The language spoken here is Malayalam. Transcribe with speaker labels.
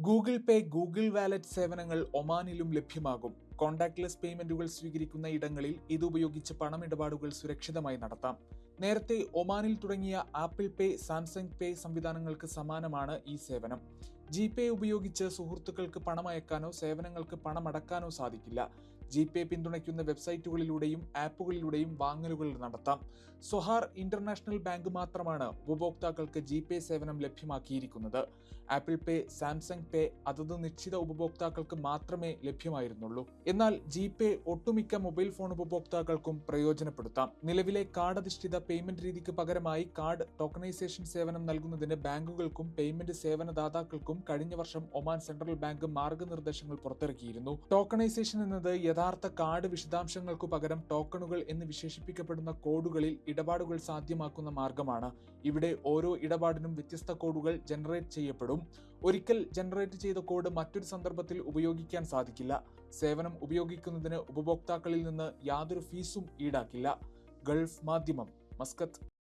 Speaker 1: ഗൂഗിൾ പേ ഗൂഗിൾ വാലറ്റ് സേവനങ്ങൾ ഒമാനിലും ലഭ്യമാകും. കോൺടാക്ട്ലെസ് പേയ്മെന്റുകൾ സ്വീകരിക്കുന്ന ഇടങ്ങളിൽ ഇതുപയോഗിച്ച് പണമിടപാടുകൾ സുരക്ഷിതമായി നടത്താം. നേരത്തെ ഒമാനിൽ തുടങ്ങിയ ആപ്പിൾ പേ സാംസങ് പേ സംവിധാനങ്ങൾക്ക് സമാനമാണ് ഈ സേവനം. ജി പേ ഉപയോഗിച്ച് സുഹൃത്തുക്കൾക്ക് പണം അയക്കാനോ സേവനങ്ങൾക്ക് പണമടക്കാനോ സാധിക്കില്ല. ജി പേ പിന്തുണയ്ക്കുന്ന വെബ്സൈറ്റുകളിലൂടെയും ആപ്പുകളിലൂടെയും വാങ്ങലുകൾ നടത്താം. സൊഹാർ ഇന്റർനാഷണൽ ബാങ്ക് മാത്രമാണ് ഉപഭോക്താക്കൾക്ക് ജി പേ സേവനം ലഭ്യമാക്കിയിരിക്കുന്നത്. ആപ്പിൾ പേ സാംസങ് പേ അതത് നിശ്ചിത ഉപഭോക്താക്കൾക്ക് മാത്രമേ ലഭ്യമായിരുന്നുള്ളൂ. എന്നാൽ ജി പേ ഒട്ടുമിക്ക മൊബൈൽ ഫോൺ ഉപഭോക്താക്കൾക്കും പ്രയോജനപ്പെടുത്താം. നിലവിലെ കാർഡ് അധിഷ്ഠിത പേയ്മെന്റ് രീതിക്ക് പകരമായി കാർഡ് ടോക്കണൈസേഷൻ സേവനം നൽകുന്നതിന് ബാങ്കുകൾക്കും പേയ്മെന്റ് സേവനദാതാക്കൾക്കും കഴിഞ്ഞ വർഷം ഒമാൻ സെൻട്രൽ ബാങ്ക് മാർഗനിർദ്ദേശങ്ങൾ പുറത്തിറക്കിയിരുന്നു. ടോക്കണൈസേഷൻ എന്നത് യഥാർത്ഥ കാർഡ് വിശദാംശങ്ങൾക്കു പകരം ടോക്കണുകൾ എന്ന് വിശേഷിപ്പിക്കപ്പെടുന്ന കോഡുകളിൽ ഇടപാടുകൾ സാധ്യമാക്കുന്ന മാർഗമാണ്. ഇവിടെ ഓരോ ഇടപാടിനും വ്യത്യസ്ത കോഡുകൾ ജനറേറ്റ് ചെയ്യപ്പെടും. ഒരിക്കൽ ജനറേറ്റ് ചെയ്ത കോഡ് മറ്റൊരു സന്ദർഭത്തിൽ ഉപയോഗിക്കാൻ സാധിക്കില്ല. സേവനം ഉപയോഗിക്കുന്നതിന് ഉപഭോക്താക്കളിൽ നിന്ന് യാതൊരു ഫീസും ഈടാക്കില്ല. ഗൾഫ് മാധ്യമം മസ്കത്ത്.